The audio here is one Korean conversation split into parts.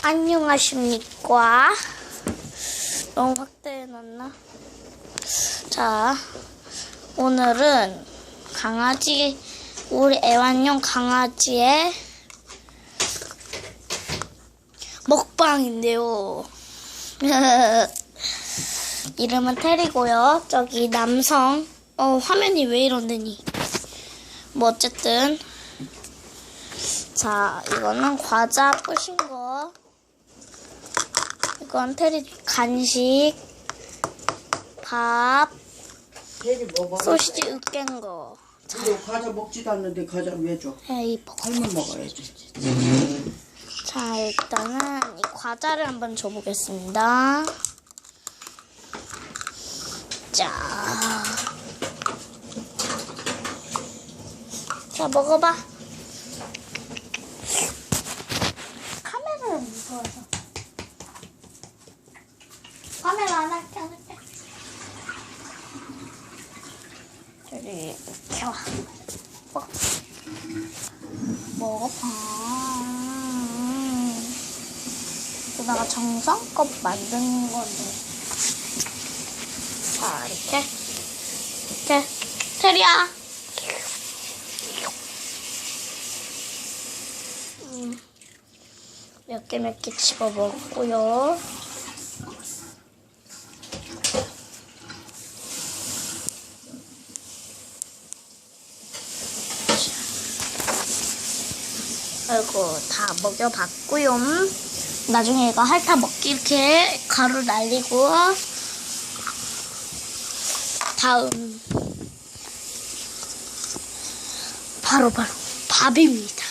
안녕하십니까? 너무 확대해놨나? 자, 오늘은 강아지, 우리 애완용 강아지의 먹방인데요. 이름은 테리고요. 저기 남성. 어, 화면이 왜 이런데니? 뭐 어쨌든 자, 이거는 과자 거. 이건 테리 간식, 밥, 괜히 먹어. 소시지 으깬 거. 근데 과자 먹지도 않는데 과자 왜 줘? 에이, 버- 할면 먹어야지. 자, 일단은 이 과자를 한번 줘보겠습니다. 자. 자, 먹어봐. 카메라를 무서워서. 카메라 안 할게, 안 할게. 저기, 이렇게 와. 먹어. 먹어봐. 누나가 정성껏 만든 건데. 자, 이렇게. 이렇게. 테리야. 음, 몇개 몇 개 집어 먹고요. 아이고 다 먹여봤고요. 나중에 이거 핥아 먹기 이렇게 가루 날리고 다음 바로 바로 밥입니다.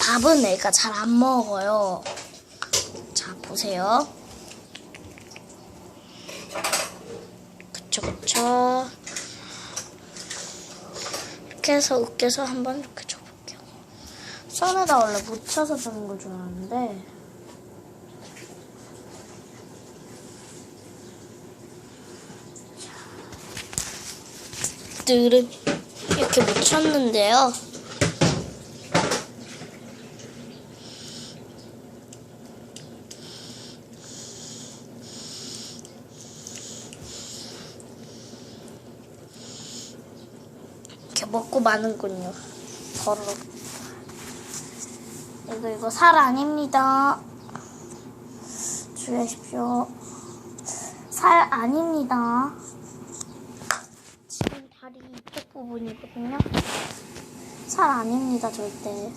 밥은 애가 잘 안 먹어요. 자 보세요. 그쵸 그쵸. 이렇게 해서 으깨서 한번 이렇게. 손에다 원래 묻혀서 주는 걸줄 알았는데 뜰은 이렇게 묻혔는데요. 이렇게 먹고 마는군요. 더러. 이거 이거 살 아닙니다. 주의하십시오. 살 아닙니다. 지금 다리 이쪽 부분이거든요. 살 아닙니다, 절대.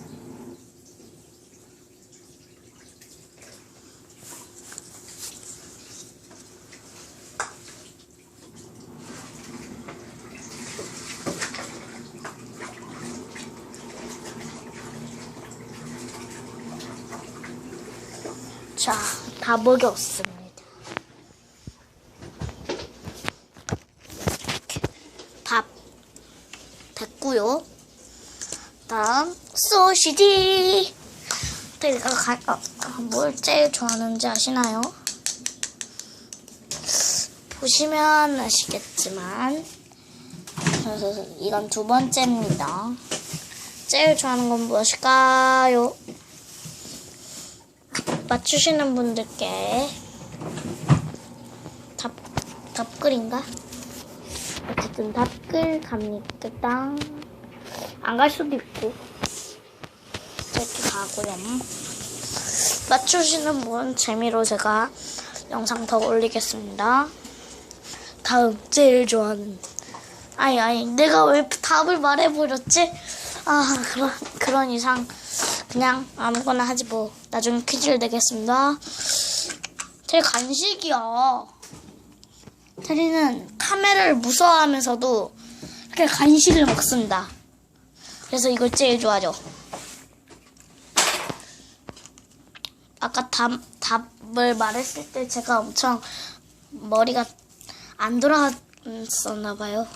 자, 다 먹였습니다. 이렇게 밥 됐고요. 다음 소시지. 내가 가, 어, 뭘 제일 좋아하는지 아시나요? 보시면 아시겠지만 이건 두 번째입니다. 제일 좋아하는 건 무엇일까요? 맞추시는 분들께 답, 답글인가? 어쨌든 답글 갑니다. 안갈 수도 있고. 이렇게 가고요. 맞추시는 분 재미로 제가 영상 더 올리겠습니다. 다음, 제일 좋아하는. 아니, 아니, 내가 왜 답을 말해버렸지? 아, 그런, 그런 이상. 그냥 아무거나 하지 뭐. 나중에 퀴즈를 내겠습니다. 제 간식이야. 테리는 카메라를 무서워하면서도 이렇게 간식을 먹습니다. 그래서 이걸 제일 좋아하죠. 아까 답, 답을 말했을 때 제가 엄청 머리가 안 돌아갔었나 봐요.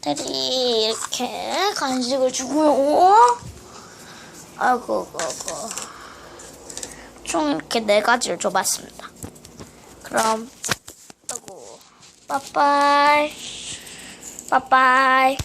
테리 이렇게 간식을 주고요. 아이고, 아이고. 총 이렇게 네 가지를 줘봤습니다. 그럼, 아이고, 빠빠이. 빠빠이.